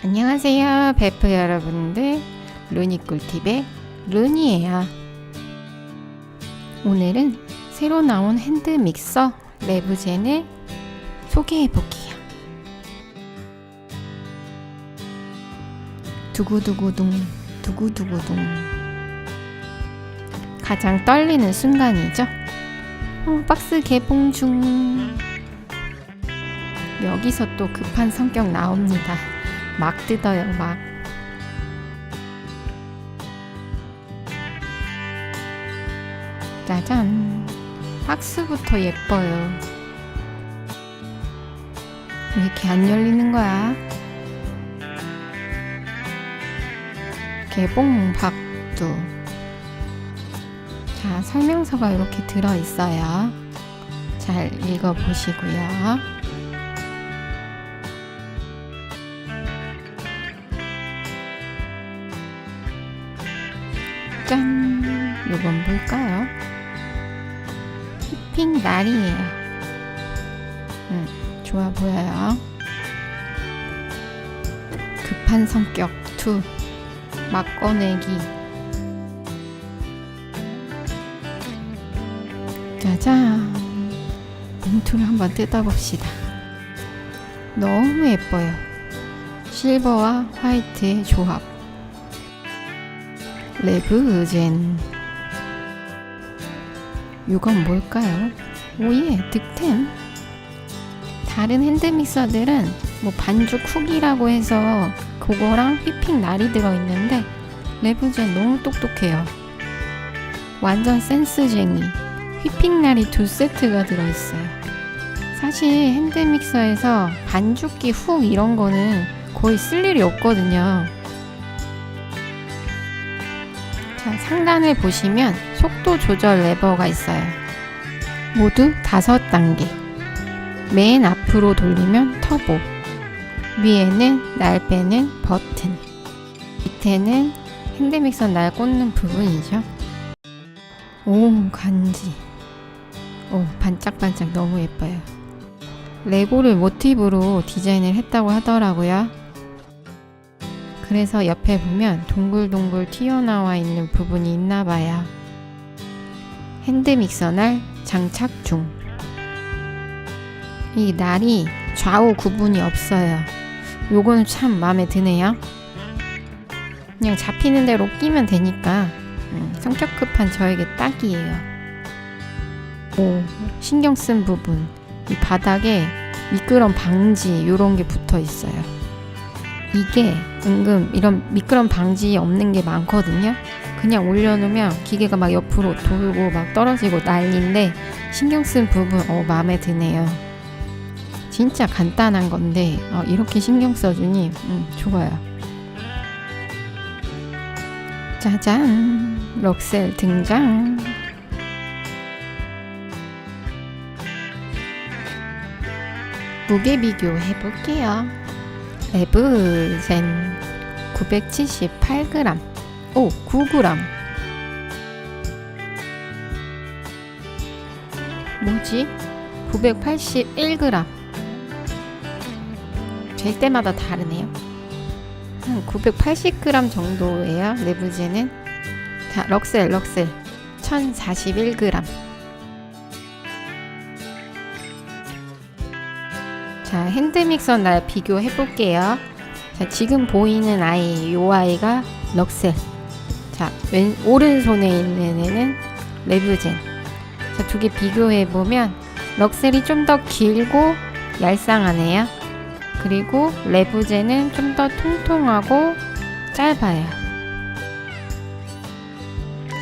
안녕하세요 베프 여러분들. 루니 꿀팁의 루니예요. 오늘은 새로 나온 핸드 믹서 레브젠을 소개해 볼게요. 두구두구둥 두구두구둥. 가장 떨리는 순간이죠. 어, 박스 개봉 중. 여기서 또 급한 성격 나옵니다 막 뜯어요 막. 짜잔. 박스부터 예뻐요. 왜 이렇게 안 열리는 거야? 개봉 박두. 자 설명서가 이렇게 들어있어요. 잘 읽어보시고요 짠! 요건 뭘까요? 휘핑 날이에요. 음, 좋아 보여요. 급한 성격 2. 막 꺼내기. 짜잔! 봉투를 한번 뜯어봅시다. 너무 예뻐요. 실버와 화이트의 조합. 레브젠 이건 뭘까요? 오예 득템. 다른 핸드믹서들은 뭐 반죽 쿡이라고 해서 그거랑 휘핑 날이 들어있는데 레브젠 너무 똑똑해요. 완전 센스쟁이 휘핑 날이 두 세트가 들어있어요. 사실 핸드믹서에서 반죽기 훅 이런 거는 거의 쓸 일이 없거든요 자, 상단을 보시면 속도 조절 레버가 있어요. 모두 다섯 단계. 맨 앞으로 돌리면 터보. 위에는 날 빼는 버튼. 밑에는 핸드믹서 날 꽂는 부분이죠. 오, 간지. 오, 반짝반짝 너무 예뻐요. 레고를 모티브로 디자인을 했다고 하더라고요. 그래서 옆에 보면 동글동글 튀어나와 있는 부분이 있나 봐요. 핸드 믹서 날 장착 중. 이 날이 좌우 구분이 없어요. 요거는 참 마음에 드네요. 그냥 잡히는 대로 끼면 되니까 음, 성격 급한 저에게 딱이에요. 오, 신경 쓴 부분. 이 바닥에 미끄럼 방지 요런 게 붙어 있어요. 이게 은근 이런 미끄럼 방지 없는 게 많거든요. 그냥 올려놓으면 기계가 막 옆으로 돌고 막 떨어지고 난리인데 신경 쓴 부분 어 마음에 드네요. 진짜 간단한 건데 어, 이렇게 신경 써주니 음, 좋아요. 짜잔 럭셀 등장. 무게 비교 해 볼게요. 레브젠 978g 오 9g 뭐지? 981g 잴 때마다 다르네요. 한 980g 정도예요 레브젠은. 자 럭셀 럭셀. 1041g 자, 핸드믹서 날 비교해 볼게요. 자, 지금 보이는 아이, 요 아이가 럭셀. 자, 왼, 오른손에 있는 애는 레브젠. 자, 두 개 비교해 보면 럭셀이 좀 더 길고 얄쌍하네요. 그리고 레브젠은 좀 더 통통하고 짧아요.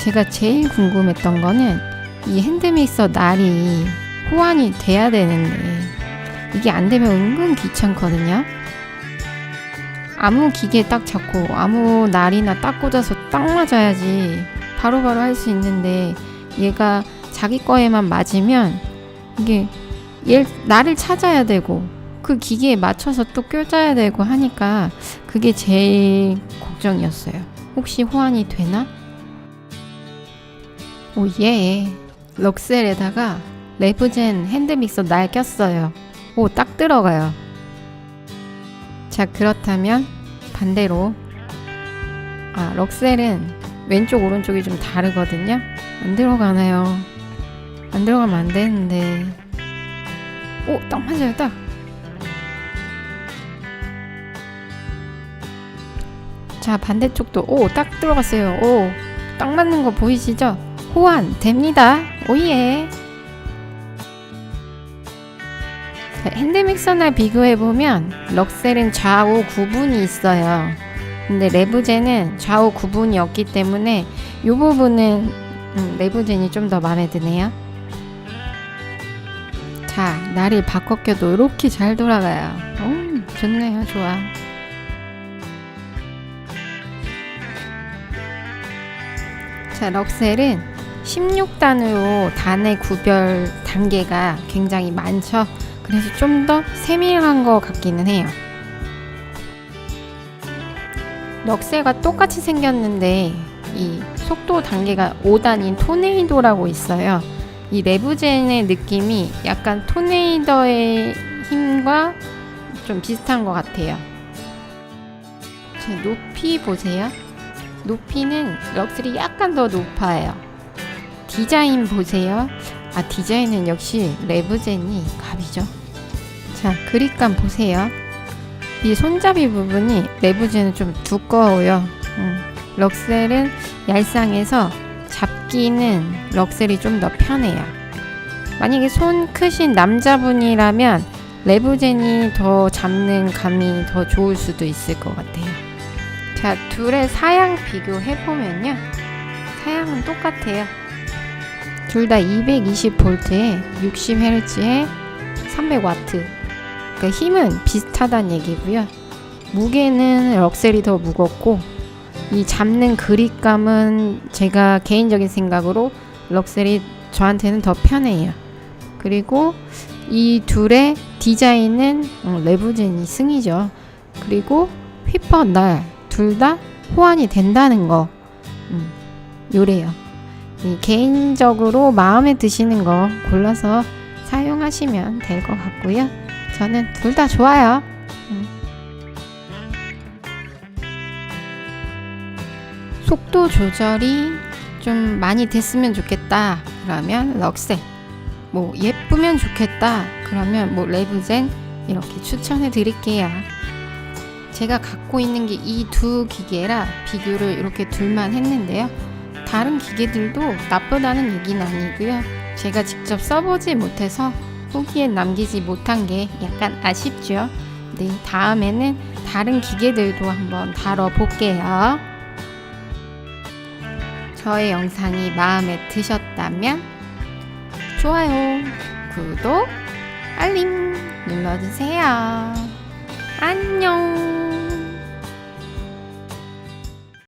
제가 제일 궁금했던 거는 이 핸드믹서 날이 호환이 돼야 되는데 이게 안 되면 은근 귀찮거든요. 아무 기계 딱 잡고 아무 날이나 딱 꽂아서 딱 맞아야지 바로바로 할 수 있는데 얘가 자기 거에만 맞으면 이게 얘 날을 찾아야 되고 그 기계에 맞춰서 또 껴줘야 되고 하니까 그게 제일 걱정이었어요. 혹시 호환이 되나? 오예 럭셀에다가 레브젠 핸드믹서 날 꼈어요. 오, 딱 들어가요. 자, 그렇다면 반대로. 아 럭셀은 왼쪽 오른쪽이 좀 다르거든요. 안 들어가나요. 안 들어가면 안 되는데. 오 딱 맞아요 딱. 자 반대쪽도 오 딱 들어갔어요. 오 딱 맞는 거 보이시죠? 호환 됩니다. 오예 핸드믹서나 비교해보면 럭셀은 좌우 구분이 있어요. 근데 레브젠은 좌우 구분이 없기 때문에 이 부분은 음, 레브젠이 좀 더 마음에 드네요. 자 날이 바꿔 껴도 이렇게 잘 돌아가요. 오, 좋네요. 좋아. 자, 럭셀은 16단으로 단의 구별 단계가 굉장히 많죠. 그래서 좀 더 세밀한 것 같기는 해요. 럭셀과 똑같이 생겼는데 이 속도 단계가 5단인 토네이도라고 있어요. 이 레브젠의 느낌이 약간 토네이더의 힘과 좀 비슷한 것 같아요. 자, 높이 보세요. 높이는 럭스리 약간 더 높아요. 디자인 보세요. 아 디자인은 역시 레브젠이 갑이죠. 자 그립감 보세요. 이 손잡이 부분이 레브젠은 좀 두꺼워요. 음, 럭셀은 얄쌍해서 잡기는 럭셀이 좀 더 편해요. 만약에 손 크신 남자분이라면 레브젠이 더 잡는 감이 더 좋을 수도 있을 것 같아요. 자, 둘의 사양 비교해 보면요. 사양은 똑같아요. 둘 다 220V에 60Hz에 300W. 그러니까 힘은 비슷하다는 얘기고요. 무게는 럭셀이 더 무겁고 이 잡는 그립감은 제가 개인적인 생각으로 럭셀이 저한테는 더 편해요. 그리고 이 둘의 디자인은 음, 레브젠이 승이죠. 그리고 휘퍼 날 둘 다 호환이 된다는 거 음, 요래요. 이 개인적으로 마음에 드시는 거 골라서 사용하시면 될 것 같고요. 저는 둘 다 좋아요. 음. 속도 조절이 좀 많이 됐으면 좋겠다. 그러면 럭셀. 뭐 예쁘면 좋겠다. 그러면 뭐 레브젠 이렇게 추천해 드릴게요. 제가 갖고 있는 게 이 두 기계라 비교를 이렇게 둘만 했는데요. 다른 기계들도 나쁘다는 얘기는 아니고요. 제가 직접 써보지 못해서 후기에 남기지 못한 게 약간 아쉽죠. 네, 다음에는 다른 기계들도 한번 다뤄볼게요. 저의 영상이 마음에 드셨다면 좋아요, 구독, 알림 눌러주세요. 안녕!